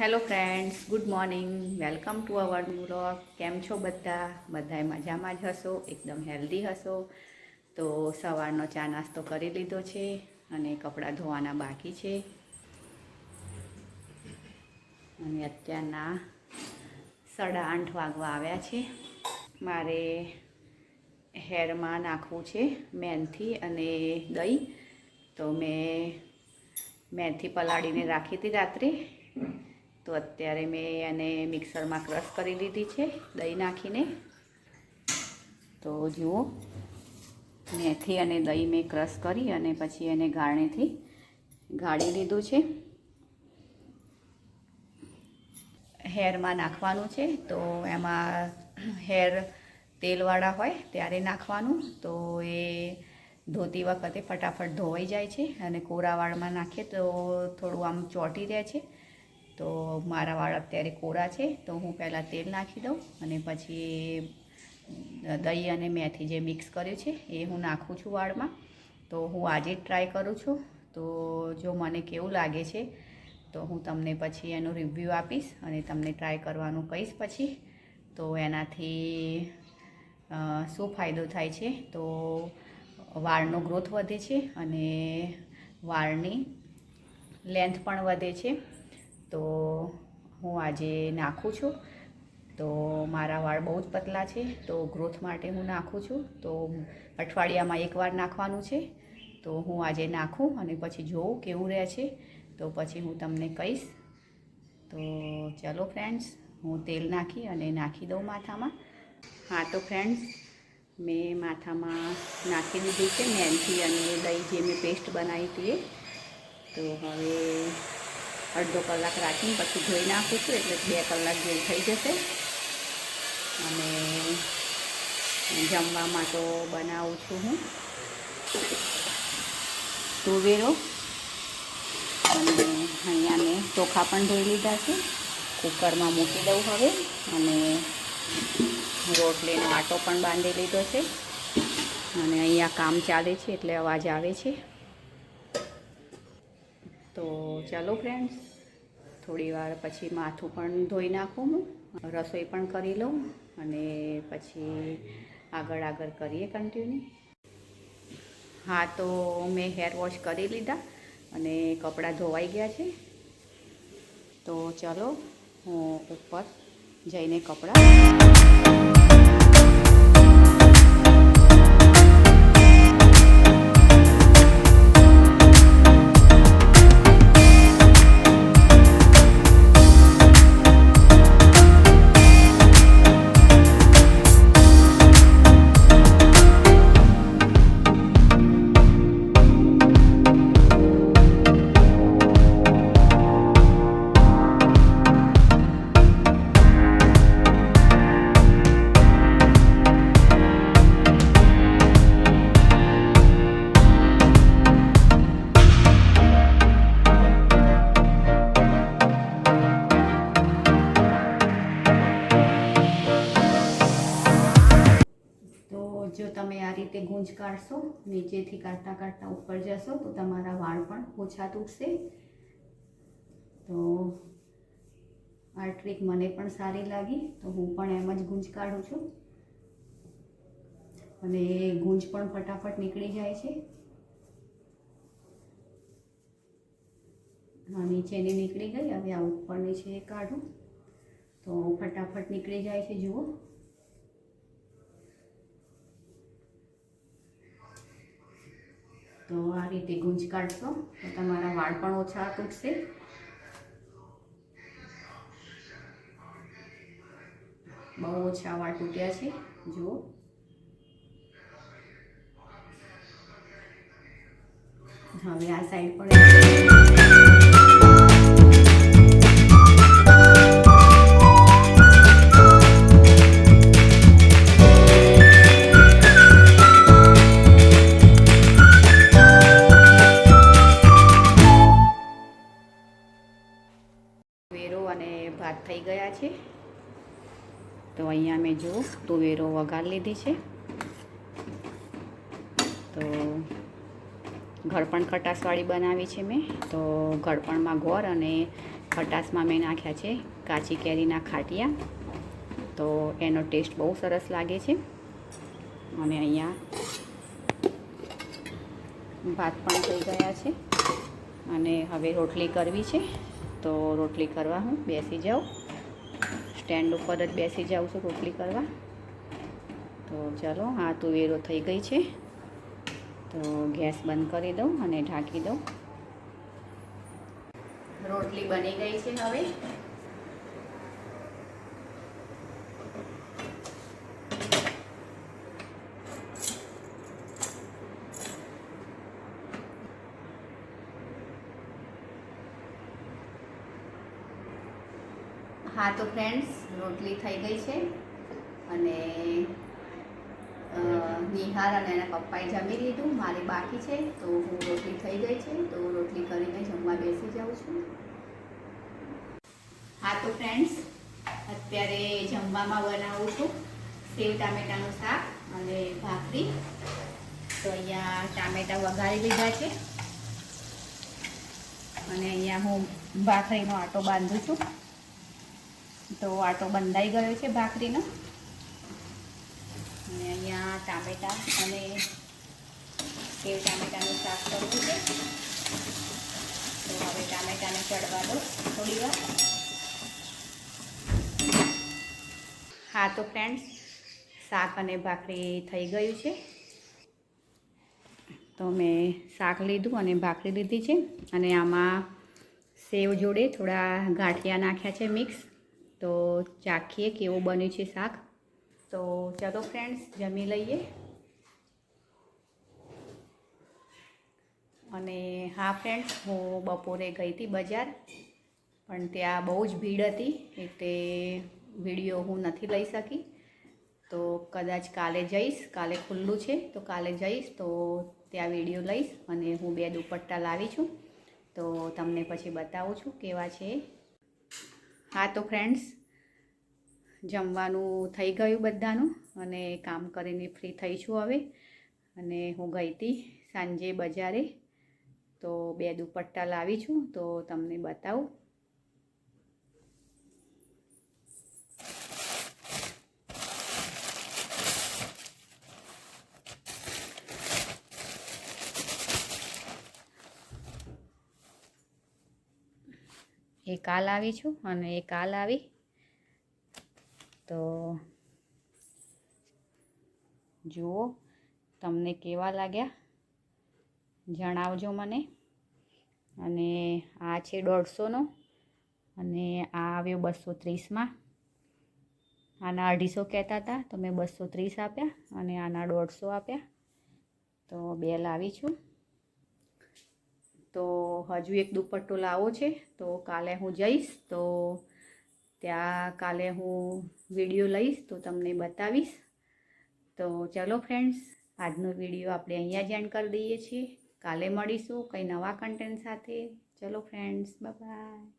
Hello friends good morning welcome to our blog કેમ છો બધા? બધાએ મજામાં જ હશો? એકદમ હેલ્ધી હશો? તો સવારનો ચા નાસ્તો કરી લીધો છે અને કપડાં ધોવાના બાકી છે. અને અત્યારના સાડા આઠ વાગવા આવ્યા છે. મારે હેરમાં નાખવું છે મેનથી અને દહીં. તો મેં મેથી પલાળીને રાખી હતી રાત્રે. તો અત્યારે મેં એને મિક્સરમાં ક્રશ કરી લીધી છે, દહીં નાખીને. તો જુઓ, મેથી અને દહીં મેં ક્રશ કરી અને પછી એને ગાળણીથી ગાળી લીધું છે. હેરમાં નાખવાનું છે, તો એમાં હેર તેલવાળા હોય ત્યારે નાખવાનું. તો એ ધોતી વખતે ફટાફટ ધોવાઈ જાય છે અને કોરા નાખીએ તો થોડું આમ ચોંટી રહે છે. તો મારા વાળ અત્યારે કોરા છે, તો હું પહેલાં તેલ નાખી દઉં અને પછી દહીં અને મેથી જે મિક્સ કર્યું છે, એ હું નાખું છું વાળમાં. તો હું આજે જ ટ્રાય કરું છું. તો જો મને કેવું લાગે છે, તો હું તમને પછી એનું રિવ્યૂ આપીશ અને તમને ટ્રાય કરવાનું કહીશ પછી. તો એનાથી શું ફાયદો થાય છે? તો વાળનો ગ્રોથ વધે છે અને વાળની લેન્થ પણ વધે છે. તો હું આજે નાખું છું. તો મારા વાળ બહુ જ પતલા છે, તો ગ્રોથ માટે હું નાખું છું. તો અઠવાડિયામાં એકવાર નાખવાનું છે. તો હું આજે નાખું અને પછી જોઉં કેવું રહે છે. તો પછી હું તમને કહીશ. તો ચલો ફ્રેન્ડ્સ હું તેલ નાખી અને નાખી દઉં માથામાં. હા, તો ફ્રેન્ડ્સ મેં માથામાં નાખી દીધી છે, મેથી અને દહીં જે મેં પેસ્ટ બનાવી હતી તો હવે અડધો કલાક રાખીને પછી ધોઈ નાખું છું, એટલે બે કલાક જેવું થઈ જશે. અને જમવામાં તો બનાવું છું હું. તુવેરો અને અહીંયા મેં ચોખા પણ ધોઈ લીધા છે. કુકરમાં મૂકી દઉં હવે. અને રોટલીનો આટો પણ બાંધી લીધો છે. અને અહીંયા કામ ચાલે છે, એટલે અવાજ આવે છે. તો ચાલો ફ્રેન્ડ્સ થોડી વાર પછી માથું પણ ધોઈ નાખું હું, રસોઈ પણ કરી લઉં અને પછી આગળ આગળ કરીએ કન્ટિન્યુ હા, તો મેં હેર વોશ કરી લીધા અને કપડાં ધોવાઈ ગયા છે. તો ચલો હું ઉપર જઈને કપડાં રીતે ગૂંજ કાઢશો, નીચેથી કાઢતા કાઢતા ઉપર જશો તો તમારા વાળ પણ ઓછા તૂટશે. તો આ ટ્રીક મને પણ સારી લાગી, તો હું પણ એમ જ ગૂંજ કાઢું છું. અને એ ગૂંજ પણ ફટાફટ નીકળી જાય છે. હા નીચેની નીકળી ગઈ, હવે આ ઉપરની છે એ કાઢું. તો ફટાફટ નીકળી જાય છે, જુઓ. તો આ રીતે ગુંજ કાઢશો તો તમારા વાળ પણ ઓછા તૂટશે બહુ ઓછા વાળ તૂટ્યા છે, જુઓ. હવે આ સાઈડ પણ તો અહીંયા મેં જો તુવેરો વઘાર લીધી છે. તો ઘડપણ ખટાશવાળી બનાવી છે મેં. તો ઘડપણમાં ગોળ અને ખટાશમાં મેં નાખ્યા છે કાચી કેરીના ખાટિયા. તો એનો ટેસ્ટ બહુ સરસ લાગે છે. અને અહીંયા ભાત પણ થઈ ગયા છે. અને હવે રોટલી કરવી છે. તો રોટલી કરવા હું બેસી જાઉં. સ્ટેન્ડ ઉપર જ બેસી જાઉં છું રોટલી કરવા. તો ચલો આ તુવેરો થઈ ગઈ છે. તો ગેસ બંધ કરી દઉં અને ઢાંકી દઉં. રોટલી બની ગઈ છે હવે. હા, તો ફ્રેન્ડ્સ રોટલી થઈ ગઈ છે અને નિહાર અને એના પપ્પાએ જમી લીધું, મારી બાકી છે, તો હું રોટલી થઈ ગઈ છે, તો રોટલી કરીને જમવા બેસી જાઉં છું. હા, તો ફ્રેન્ડ્સ અત્યારે જમવામાં બનાવું છું સેવ ટામેટાનું શાક અને ભાખરી. તો અહીંયા ટામેટા વઘારી લીધા છે. અને અહીંયા હું ભાખરીનો આટો બાંધું છું. તો આટો બંધાઈ ગયો છે ભાખરીનો. અને અહીંયા ટામેટા અને સેવ ટામેટાનું શાક કરવું છે. તો હવે ટામેટાને ચડવા દો થોડી વાર. હા, તો ફ્રેન્ડ્સ શાક અને ભાખરી થઈ ગયું છે. તો મેં શાક લીધું અને ભાખરી લીધી છે. અને આમાં સેવ જોડે થોડા ગાંઠિયા નાખ્યા છે મિક્સ. તો ચાખીએ કેવું બન્યું છે શાક? તો ચલો ફ્રેન્ડ્સ જમી લઈએ. અને હા ફ્રેન્ડ્સ હું બપોરે ગઈ હતી બજાર, પણ ત્યાં બહુ જ ભીડ હતી, એટલે વીડિયો હું નથી લઈ શકી. તો કદાચ કાલે જઈશ, કાલે ખુલ્લું છે, તો કાલે જઈશ, તો ત્યાં વીડિયો લઈશ અને હું બે દુપટ્ટા લાવી છું. તો તમને પછી બતાવું છું કેવા છે હા, તો ફ્રેન્ડ્સ જમવાનું થઈ ગયું બધાનું અને કામ કરીને ફ્રી થઈ છું હવે. અને હું ગઈ હતી સાંજે બજારે, તો બે દુપટ્ટા લાવી છું, તો તમને બતાવું. એક કાલ આવી છું અને એ કાલ આવી. તો જુઓ તમને કેવા લાગ્યા? જણાવજો મને. અને આ છે દોઢસોનો અને આ આવ્યો બસો ત્રીસમાં. આના અઢીસો કહેતા હતા, તો મેં બસો ત્રીસ આપ્યા અને આના દોઢસો આપ્યા. તો બે લાવી છું. તો હજુ એક દુપટ્ટો લાવો છે, તો કાલે હું જઈશ, તો ત્યાં કાલે હું વીડિયો લઈશ, તો તમને બતાવીશ. તો ચલો ફ્રેન્ડ્સ, આજનો વીડિયો આપણે અહીંયા જ એન્ડ કરી દઈએ છીએ. કાલે મળીશું કંઈ નવા કન્ટેન્ટ સાથે. ચલો ફ્રેન્ડ્સ બાય